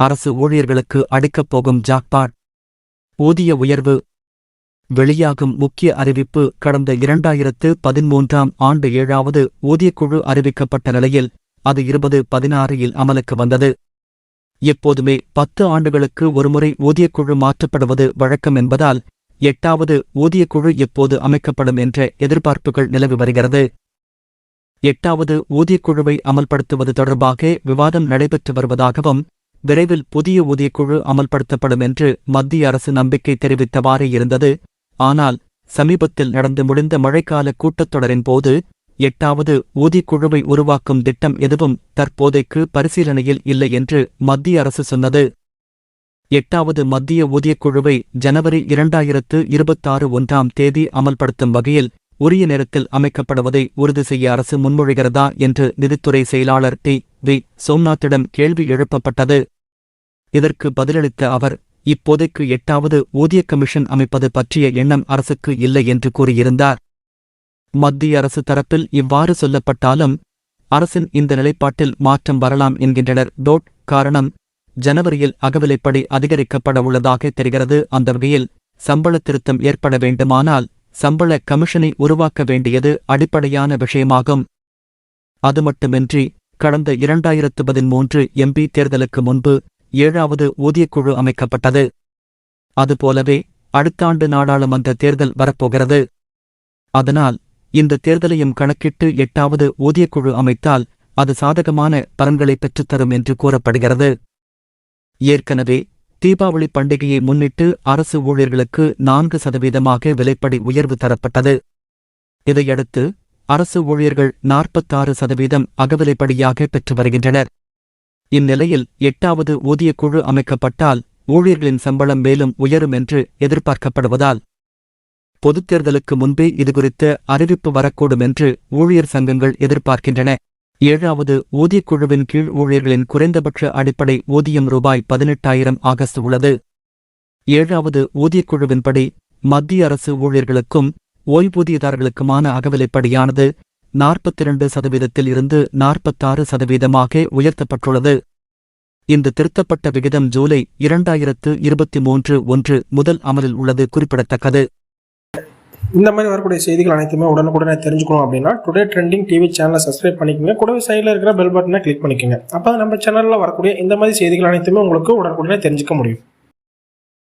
அரசு ஊழியர்களுக்கு அடிக்கப் போகும் ஜாக்பாட். ஊதிய உயர்வு. வெளியாகும் முக்கிய அறிவிப்பு கடந்த இரண்டாயிரத்து பதிமூன்றாம் ஆண்டு ஏழாவது ஊதியக்குழு அறிவிக்கப்பட்ட நிலையில் அது இருபது பதினாறில் அமலுக்கு வந்தது. எப்போதுமே பத்து ஆண்டுகளுக்கு ஒருமுறை ஊதியக்குழு மாற்றப்படுவது வழக்கம் என்பதால் எட்டாவது ஊதியக்குழு எப்போது அமைக்கப்படும் என்ற எதிர்பார்ப்புகள் நிலவி வருகிறது. எட்டாவது ஊதியக்குழுவை அமல்படுத்துவது தொடர்பாக விவாதம் நடைபெற்று வருவதாகவும் விரைவில் புதிய ஊதியக்குழு அமல்படுத்தப்படும் என்று மத்திய அரசு நம்பிக்கை தெரிவித்தவாறே இருந்தது. ஆனால் சமீபத்தில் நடந்து முடிந்த மழைக்கால கூட்டத்தொடரின் போது எட்டாவது ஊதியக்குழுவை உருவாக்கும் திட்டம் எதுவும் தற்போதைக்கு பரிசீலனையில் இல்லை என்று மத்திய அரசு சொன்னது. எட்டாவது மத்திய ஊதியக்குழுவை ஜனவரி இரண்டாயிரத்து இருபத்தாறு ஒன்றாம் தேதி அமல்படுத்தும் வகையில் உரிய நேரத்தில் அமைக்கப்படுவதை உறுதி செய்ய அரசு முன்மொழிகிறதா என்று நிதித்துறை செயலாளர் டி. வி. சோம்நாத்திடம் கேள்வி எழுப்பப்பட்டது. இதற்கு பதிலளித்த அவர் இப்போதைக்கு எட்டாவது ஊதிய கமிஷன் அமைப்பது பற்றிய எண்ணம் அரசுக்கு இல்லை என்று கூறியிருந்தார். மத்திய அரசு தரப்பில் இவ்வாறு சொல்லப்பட்டாலும் அரசின் இந்த நிலைப்பாட்டில் மாற்றம் வரலாம் என்கின்றனர். டோட் காரணம் ஜனவரியில் அகவிலைப்படி அதிகரிக்கப்பட உள்ளதாக தெரிகிறது. அந்த வகையில் சம்பள திருத்தம் ஏற்பட வேண்டுமானால் சம்பள கமிஷனை உருவாக்க வேண்டியது அடிப்படையான விஷயமாகும். அது மட்டுமின்றி கடந்த இரண்டாயிரத்து பதிமூன்று எம்பி தேர்தலுக்கு முன்பு ஏழாவது ஊதியக்குழு அமைக்கப்பட்டது. அதுபோலவே அடுத்த ஆண்டு நாடாளுமன்ற தேர்தல் வரப்போகிறது. அதனால் இந்த தேர்தலையும் கணக்கிட்டு எட்டாவது ஊதியக்குழு அமைத்தால் அது சாதகமான பலன்களை பெற்றுத்தரும் என்று கூறப்படுகிறது. ஏற்கனவே தீபாவளி பண்டிகையை முன்னிட்டு அரசு ஊழியர்களுக்கு நான்கு சதவீதமாக விலைப்படி உயர்வு தரப்பட்டது. இதையடுத்து அரசு ஊழியர்கள் நாற்பத்தாறு சதவீதம் அகவிலைப்படியாக பெற்று வருகின்றனர். இந்நிலையில் எட்டாவது ஊதியக்குழு அமைக்கப்பட்டால் ஊழியர்களின் சம்பளம் மேலும் உயரும் என்று எதிர்பார்க்கப்படுவதால் பொதுத் தேர்தலுக்கு முன்பே இதுகுறித்த அறிவிப்பு வரக்கூடும் என்று ஊழியர் சங்கங்கள் எதிர்பார்க்கின்றன. ஏழாவது ஊதியக்குழுவின் கீழ் ஊழியர்களின் குறைந்தபட்ச அடிப்படை ஊதியம் ரூபாய் பதினெட்டாயிரம் ஆகஸ்ட் உள்ளது. ஏழாவது ஊதியக்குழுவின்படி மத்திய அரசு ஊழியர்களுக்கும் ஓய்வூதியதாரர்களுக்குமான அகவிலைப்படியானது நாற்பத்திரண்டு சதவீதத்தில் இருந்து நாற்பத்தாறு சதவீதமாக உயர்த்தப்பட்டுள்ளது. இந்த திருத்தப்பட்ட விகிதம் ஜூலை இரண்டாயிரத்து இருபத்தி மூன்று ஒன்று முதல் அமலில் உள்ளது குறிப்பிடத்தக்கது. இந்த மாதிரி வரக்கூடிய செய்திகள் அனைத்துமே உடனுக்குடனே தெரிஞ்சுக்கணும் அப்படின்னா டுடே ட்ரெண்டிங் டிவி சேனலை சப்ஸ்கிரைப் பண்ணிக்கோங்க. கூடவே சைடில் இருக்கிற பெல் பட்டனை கிளிக் பண்ணிக்கோங்க. அப்போ நம்ம சேனலில் வரக்கூடிய இந்த மாதிரி செய்திகள் அனைத்துமே உங்களுக்கு உடனுக்குடனே தெரிஞ்சுக்க முடியும்.